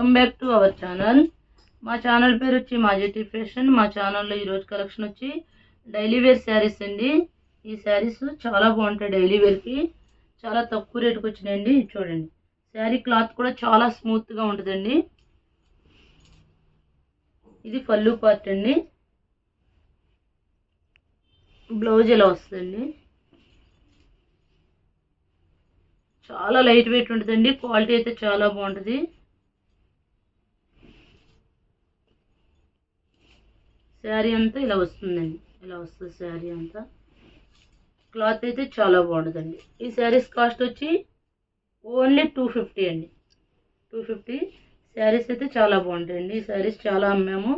Welcome back to our channel. మా channel పేరు వచ్చి మాజెటీ ఫ్యాషన్. మా ఛానల్లో ఈరోజు కలెక్షన్ వచ్చి డైలీ వేర్ శారీస్ అండి. ఈ శారీస్ చాలా బాగుంటాయి డైలీ వేర్కి చాలా తక్కువ రేటుకి వచ్చినాయండి. చూడండి. శారీ క్లాత్ కూడా చాలా స్మూత్గా ఉంటుందండి. ఇది పళ్ళు పార్ట్ అండి. బ్లౌజ్ ఇలా వస్తుందండి? చాలా లైట్ వెయిట్ ఉంటుందండి. క్వాలిటీ అయితే చాలా బాగుంటుంది. శారీ అంతా ఇలా వస్తుందండి. ఇలా వస్తుంది శారీ అంతా. క్లాత్ అయితే చాలా బాగుంటుందండి ఈ శారీస్ కాస్ట్ వచ్చి ఓన్లీ టూ ఫిఫ్టీ అండి. టూ ఫిఫ్టీ శారీస్ అయితే చాలా బాగుంటాయండి. ఈ శారీస్ చాలా అమ్మాము.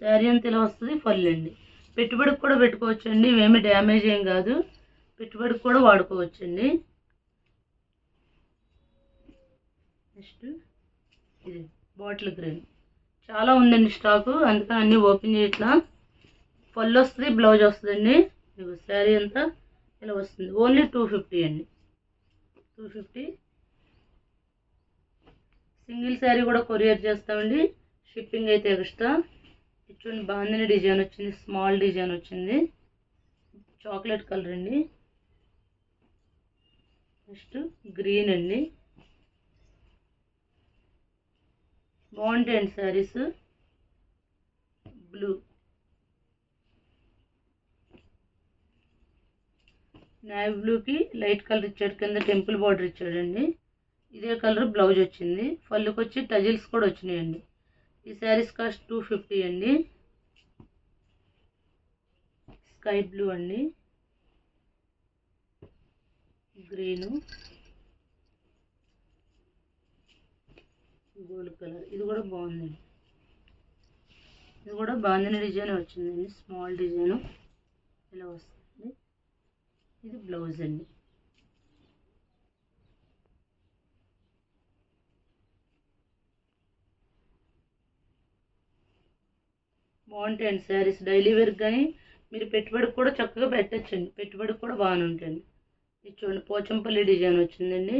శారీ అంతా ఇలా వస్తుంది ఫల్ అండి. పెట్టుబడికి కూడా పెట్టుకోవచ్చు అండి ఇవేమి డ్యామేజ్ ఏం కాదు. పెట్టుబడికి కూడా వాడుకోవచ్చండి. నెక్స్ట్ ఇది బాటిల్ గ్రీన్ చాలా ఉందండి స్టాకు అందుకని అన్నీ ఓపెన్ చేయట్లా. పళ్ళు వస్తుంది బ్లౌజ్ వస్తుందండి. మీకు శారీ అంతా ఇలా వస్తుంది. ఓన్లీ టూ ఫిఫ్టీ అండి. Two fifty. సింగిల్ శారీ కూడా కొరియర్ చేస్తామండి. షిప్పింగ్ అయితే ఎక్స్ట్రా. చూడండి బాగుందని డిజైన్ వచ్చింది. స్మాల్ డిజైన్ వచ్చింది. చాక్లెట్ కలర్ అండి. నెక్స్ట్ గ్రీన్ అండి. బాగుంటాయండి శారీస్. బ్లూ. నావీ బ్లూకి లైట్ కలర్ ఇచ్చాడు. కింద టెంపుల్ బార్డర్ ఇచ్చాడండి. ఇదే కలర్ బ్లౌజ్ వచ్చింది. పళ్ళుకి వచ్చి టజిల్స్ కూడా వచ్చినాయండి. ఈ శారీస్ కాస్ట్ టూ ఫిఫ్టీ అండి. స్కై బ్లూ అండి. గ్రీను. Gold colour. ఇది కూడా బాగుంది. ఇది కూడా బాగుందని డిజైన్ వచ్చిందండి. స్మాల్ డిజైన్ ఇలా వస్తుంది. ఇది బ్లౌజ్ అండి. బాగుంటాయండి శారీస్. డైలీ వేర్ కానీ మీరు పెట్టుబడికి కూడా చక్కగా పెట్టచ్చండి. పెట్టుబడికి కూడా బాగానే ఉంటుంది ఇది చూడండి పోచంపల్లి డిజైన్ వచ్చిందండి.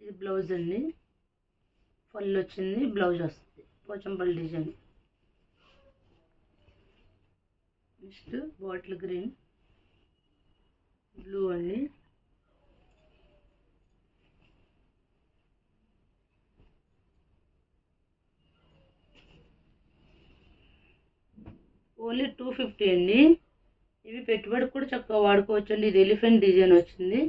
ఇది బ్లౌజ్ అండి. ఫుల్ వచ్చింది బ్లౌజ్ వస్తుంది. Pochampally design. Next bottle green. Blue అండి. ఓన్లీ టూ ఫిఫ్టీ అండి. ఇవి పెట్టుబడి కూడా చక్కగా వాడుకోవచ్చు అండి ఇది ఎలిఫెంట్ డిజైన్ వచ్చింది.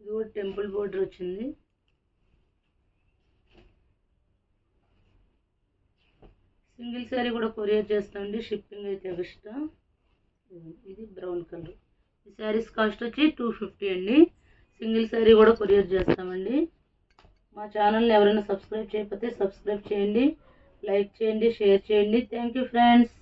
ఇది కూడా టెంపుల్ బోర్డర్ వచ్చింది. సింగిల్ శారీ కూడా కొరియర్ చేస్తామండి. షిప్పింగ్ అయితే ఎక్స్ట్రా. ఇది బ్రౌన్ కలర్. ఈ శారీస్ కాస్ట్ వచ్చి టూ ఫిఫ్టీ అండి. సింగిల్ శారీ కూడా కొరియర్ చేస్తామండి. మా ఛానల్ని ఎవరైనా సబ్స్క్రైబ్ చేయకపోతే సబ్స్క్రైబ్ చేయండి లైక్ చేయండి షేర్ చేయండి. Thank you friends